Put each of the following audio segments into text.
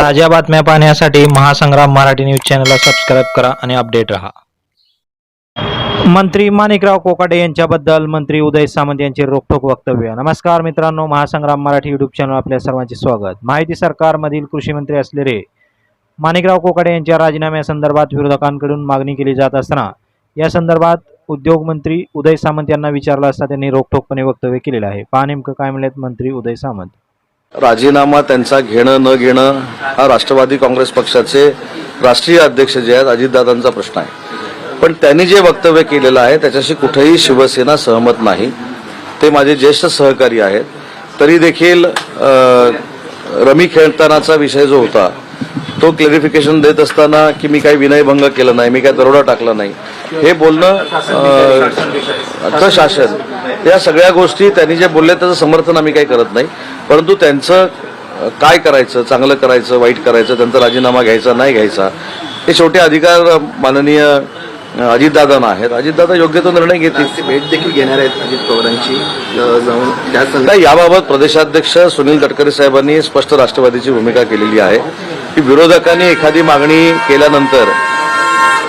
ताज्या बातम्या पाहण्यासाठी महासंग्राम मराठी न्यूज चॅनलला सबस्क्राईब करा आणि अपडेट रहा. मंत्री माणिकराव कोकाटे यांच्याबद्दल मंत्री उदय सामंत यांचे रोखोक वक्तव्य. नमस्कार मित्रांनो महासंग्राम मराठी युट्यूब चॅनल आपल्या सर्वांचे स्वागत. माहिती सरकारमधील कृषी मंत्री असलेले माणिकराव कोकाटे यांच्या राजीनाम्यासंदर्भात विरोधकांकडून मागणी केली जात असताना या संदर्भात उद्योगमंत्री उदय सामंत यांना विचारलं असता त्यांनी रोखठोकपणे वक्तव्य केलेलं आहे. पहा नेमकं काय म्हणलेत मंत्री उदय सामंत. राजीनामा त्यांचा घेणं न घेणं हा राष्ट्रवादी काँग्रेस पक्षाचे राष्ट्रीय अध्यक्ष जे आहेत अजितदादांचा प्रश्न आहे. पण त्यांनी जे वक्तव्य केलेलं आहे त्याच्याशी कुठेही शिवसेना सहमत नाही. ते माझे ज्येष्ठ सहकारी आहेत. तरी देखील रमी खेळतानाचा विषय जो होता तो क्लॅरिफिकेशन देत असताना की मी काही विनयभंग केला नाही मी काही दरोडा टाकला नाही. हे बोलणं शासन. या सगळ्या गोष्टी त्यांनी जे बोलले त्याचं समर्थन आम्ही काही करत नाही. परंतु त्यांचं काय करायचं चांगलं करायचं वाईट करायचं त्यांचा राजीनामा घ्यायचा नाही घ्यायचा हे छोटे अधिकार माननीय अजितदादांना आहेत. अजितदादा योग्य तो निर्णय घेतील. भेट देखील घेणार आहेत अजित पवारांची जाऊन त्या याबाबत प्रदेशाध्यक्ष सुनील तटकरे साहेबांनी स्पष्ट राष्ट्रवादीची भूमिका केलेली आहे. की विरोधकांनी एखादी मागणी केल्यानंतर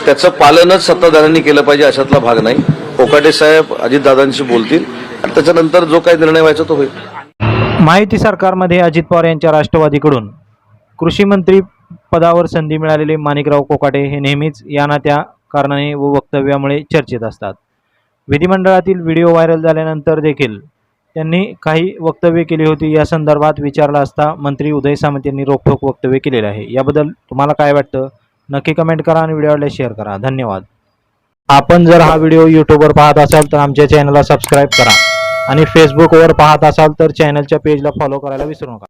त्याचं पालनच सत्ताधाऱ्यांनी केलं पाहिजे अशातला भाग नाही. कोकाटे साहेब अजितदादांशी बोलतील. आणि त्याच्यानंतर जो काही निर्णय व्हायचा तो होईल. माहिती सरकारमध्ये अजित पवार यांच्या राष्ट्रवादीकडून. कृषी मंत्री पदावर संधी मिळालेले माणिकराव कोकाटे हे नेहमीच या ना त्या कारणाने व वक्तव्यामुळे चर्चेत असतात. विधिमंडळातील व्हिडिओ व्हायरल झाल्यानंतर देखील त्यांनी काही वक्तव्य केली होती. या संदर्भात विचारला असता मंत्री उदय सामंत यांनी रोखोक वक्तव्य केलेले आहे. याबद्दल तुम्हाला काय वाटतं? नक्की कमेंट करा आणि व्हिडिओला शेअर करा. धन्यवाद. आपण जर हा व्हिडिओ यूट्यूबवर पाहत असाल तर आमच्या चॅनलला सबस्क्राईब करा आणि फेसबुकवर पाहत असाल तर चॅनलच्या पेजला फॉलो करायला विसरू नका.